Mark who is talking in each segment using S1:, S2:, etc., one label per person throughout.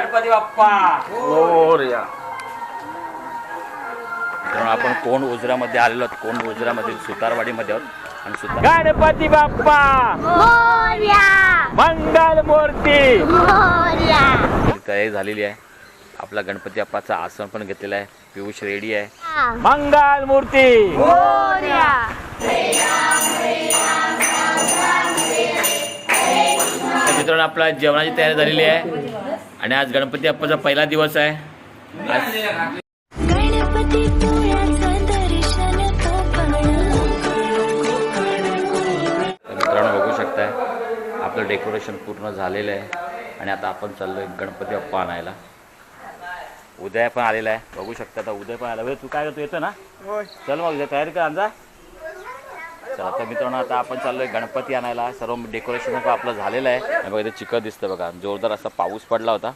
S1: गणपती बाप्पा.
S2: मोरया आपण कोण ओझरामध्ये आलेलो आहोत? कोण ओझरामधील सुतारवाडीमध्ये आहोत? आणि सुतार
S1: गणपती बाप्पा.
S3: मोर्या
S1: मंगल मूर्ती.
S3: मोर्या
S2: तयारी झालेली आहे. आपला गणपती बाप्पाचा आसन पण घेतलेला आहे. पियुष रेडी आहे.
S1: मंगल मूर्ती.
S2: तर मित्रांनो आपला जेवणाची तयारी झालेली आहे. आणि आज गणपती बाप्पाचा पहिला दिवस आहे. आज मित्रांनो बघू शकताय आपलं डेकोरेशन पूर्ण झालेलं आहे. आणि आता आपण चाललोय गणपती बाप्पा आणायला. उदय पण आलेला आहे. बघू शकता आता उदय पण आला. तू काय करतो? येतो ना? चल मग उद्या तयारी कर आमचा चला तर मित्रांनो आता आपण चाललोय गणपती आणायला. सर्व डेकोरेशन पण आपलं झालेलं आहे. आणि बघा इथे चिकट दिसतं बघा. जोरदार असा पाऊस पडला होता.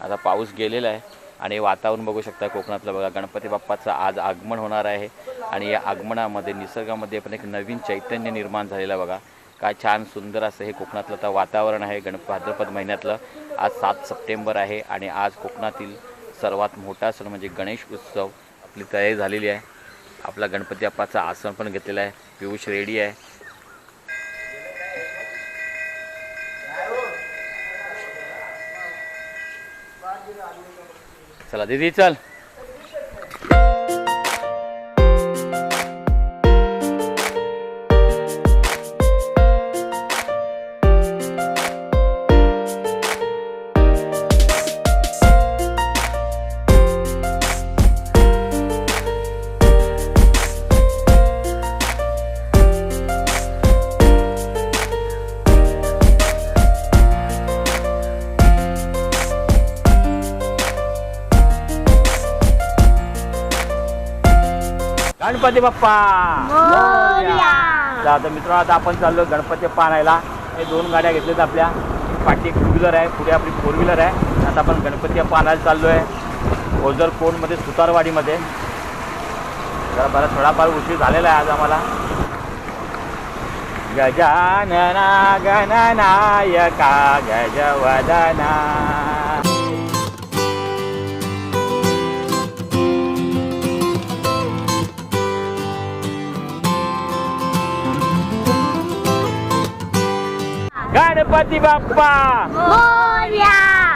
S2: आता पाऊस गेलेला आहे. आणि वातावरण बघू शकता कोकणातलं बघा. गणपती बाप्पाचं आज आगमन होणार आहे. आणि या आगमनामध्ये निसर्गामध्ये पण एक नवीन चैतन्य निर्माण झालेलं आहे बघा. काय छान सुंदर असं हे कोकणातलं आता वातावरण आहे. गणप भाद्रपद महिन्यातलं. आज सात सप्टेंबर आहे. आणि आज कोकणातील सर्वात मोठा सण म्हणजे गणेश उत्सव आपली तयारी झालेली आहे. आपला गणपती बाप्पाचा आसन पण घेतलेला आहे. पियुष रेडी आहे. चला दीदी चल.
S1: गणपती बाप्पा.
S3: मोर्या.
S1: चला तर मित्रांनो आता आपण चाललो गणपती बाप्पा आणायला हे दोन गाड्या घेतल्यात आपल्या. पाठी एक टू व्हीलर आहे पुढे आपली फोर व्हीलर आहे. आता आपण गणपती बाप्पा आणायला चाललो आहे ओझर कोणमध्ये? सुतारवाडीमध्ये. जरा बरा थोडाफार उशीर झालेला आहे आज आम्हाला. गजानना गणनायका गजवदना. गणपती बाप्पा.
S3: मोर्या.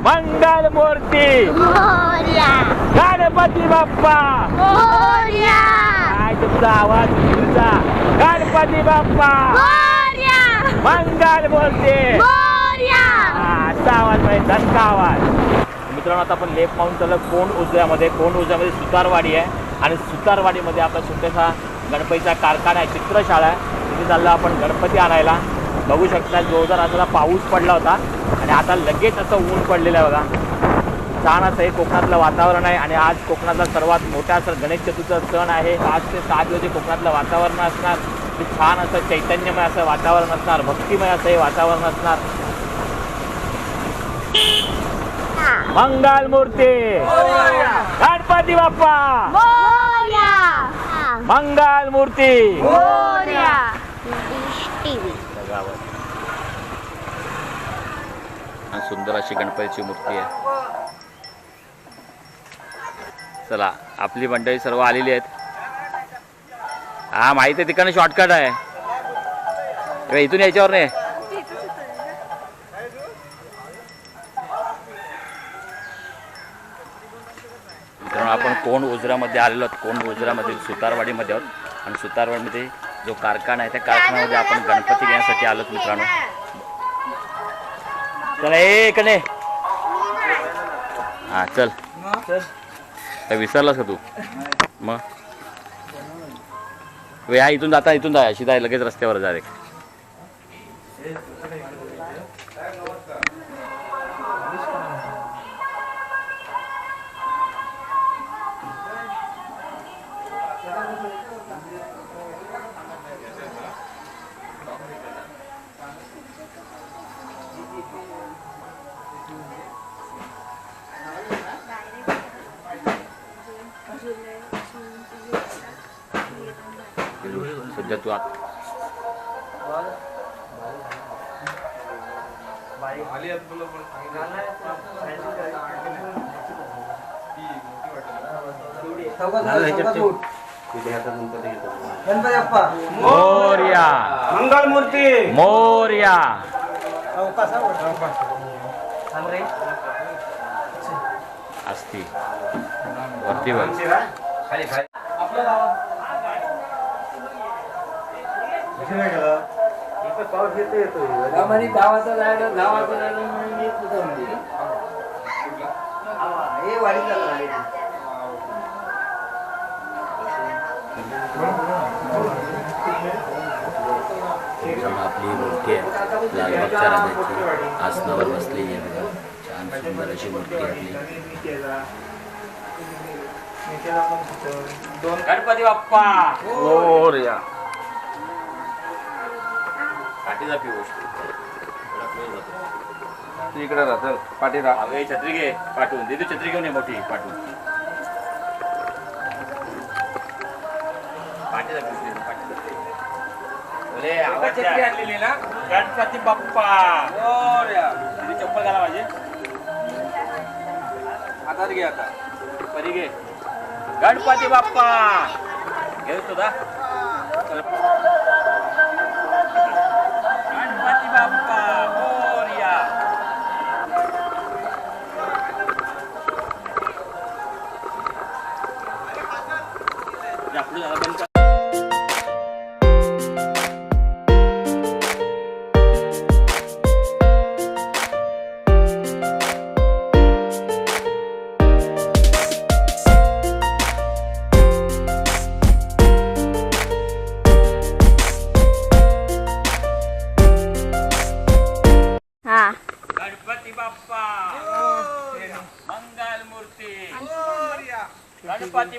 S1: मंगल मूर्ती.
S3: मोर्या.
S1: गणपती बाप्पा.
S3: मोर्या.
S1: काय तुमचा आवाज तुमचा? गणपती बाप्पा.
S3: मोर्या.
S1: मंगल मूर्ती.
S3: मोर्या.
S1: असा आवाज म्हणजे दणका आवाज. मित्रांनो आता आपण लेप माऊंट चाललं कोंड उजव्यामध्ये. कोंड उजव्यामध्ये सुतारवाडी आहे. आणि सुतारवाडीमध्ये आपला छोटासा गणपतीचा कारखाना आहे चित्रशाळा आहे. तिथे चाललं आपण गणपती आणायला. बघू शकता जोरदार असा पाऊस पडला होता. आणि आता लगेच असं ऊन पडलेलं आहे बघा. छान असं हे कोकणातलं वातावरण आहे. आणि आज कोकणातला सर्वात मोठा सण गणेश चतुर्थीचा सण आहे. पाच ते सात दिवस कोकणातलं वातावरण असणार. ते छान असं चैतन्यमय असं वातावरण असणार. भक्तिमय असं हे वातावरण असणार. मंगल मूर्ती. गणपती बाप्पा. मंगल मूर्ती
S3: मोर्या टीव्ही
S2: आणि सुंदर अशी गणपतीची मूर्ती आहे. चला आपली मंडळी सर्व आलेली आहेत. हा माहिती आहे तिकडनं शॉर्टकट आहे. इथून यायच्यावर नाही मित्रांनो आपण कोण उजरामध्ये आलेलो आहोत? कोण उजरामध्ये सुतारवाडीमध्ये आहोत? आणि सुतारवाडीमध्ये जो कारखाना आहे त्या कारखान्यामध्ये आपण गणपती घेण्यासाठी आलोत मित्रांनो. चला ए इकडे. हा चल. काय विसरलास का तू? मग? वे हा इथून जाता इथून जा. शिदा लगेच रस्त्यावर जा रे. सध्या तू
S4: मोर्या. मंगल मूर्ती
S1: मोर्या असती वरती बघ
S4: पाऊस येतो येतो
S5: गावाचं झालं गावाचं म्हणून म्हणजे.
S4: हे.
S2: आपली मूर्ती आहे लालबागच्या राजाची आसनावर बसलेली आहे बघा छान सुंदर अशी मूर्ती आहे आपली
S1: गणपती बाप्पा मोर्या काठीचा पिऊस
S4: इकडे राहतं पाठी राहा.
S1: अगे छत्री घे पाठवून दे. तू छत्री घेऊन ये मोठी पाठवून. पाठीचा पाठीचा पिऊस. बोले, आवाज द्या. गणपती बाप्पा. चप्पल घाला माझी.
S4: हातात घे आता.
S1: परी घे. गणपती बाप्पा. घेऊ तुझा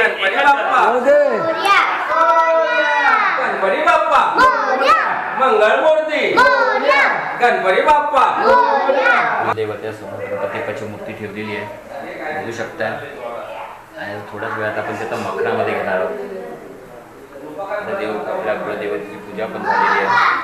S4: गणपती बाप्पा.
S3: मोर्या.
S4: गणपती बाप्पा.
S3: मोर्या.
S4: गणपती बाप्पा.
S3: मोर्या.
S2: देवत्यासमोर गणपती बाप्पाची मूर्ती ठेवलेली आहे. बघू शकता. आणि थोड्याच वेळात आपण तिथं मखरामध्ये घेणार आहोत. देव आपल्या कुलदेवतेची पूजा पण झालेली आहे.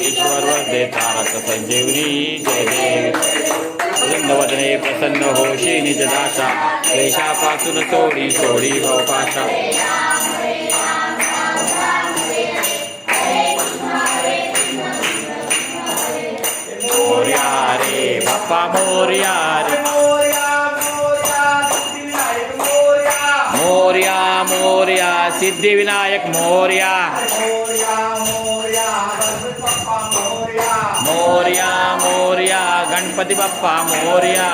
S2: ईश्वर वंदे तारक संजीवनी जय देव वदने प्रसन्न होशी निज दासा देशापासून सोडी सोडी भवपाशा मोर्या रे बाप्पा मोर्या रे. मोर्या मोर्या सिद्धिविनायक मोर्या. मोर्या मोर्या गणपती बाप्पा मोर्या.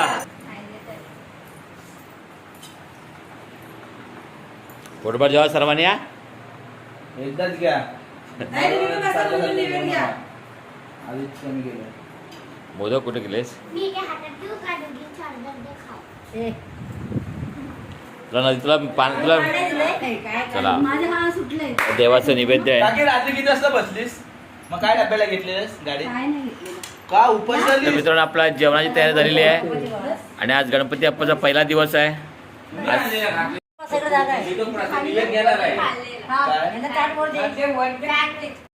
S2: पोटभर जेव्हा सर्वांनी या
S4: एकदाच घ्या. आधीच कमी गेलं.
S2: मोदक कुठे गेलेस?
S3: मी काय हातात देऊ का दोघी? चार खाऊ.
S2: तुला नदी तुला पान तुला चला.
S6: हा सुटलंय
S2: देवाचं निवेद्य आहे.
S4: काकी रात्री किती वाजता बसलीस? मग काय डब्याला घेतलेस गाडी
S6: काय नाही घेतलेलं.
S4: का उपास
S2: तर
S4: झाली
S2: मित्रांनो आपला जेवणाची तयारी झालेली आहे. आणि आज गणपती बाप्पाचा पहिला दिवस आहे. आज
S6: हा, यांना चाट दे.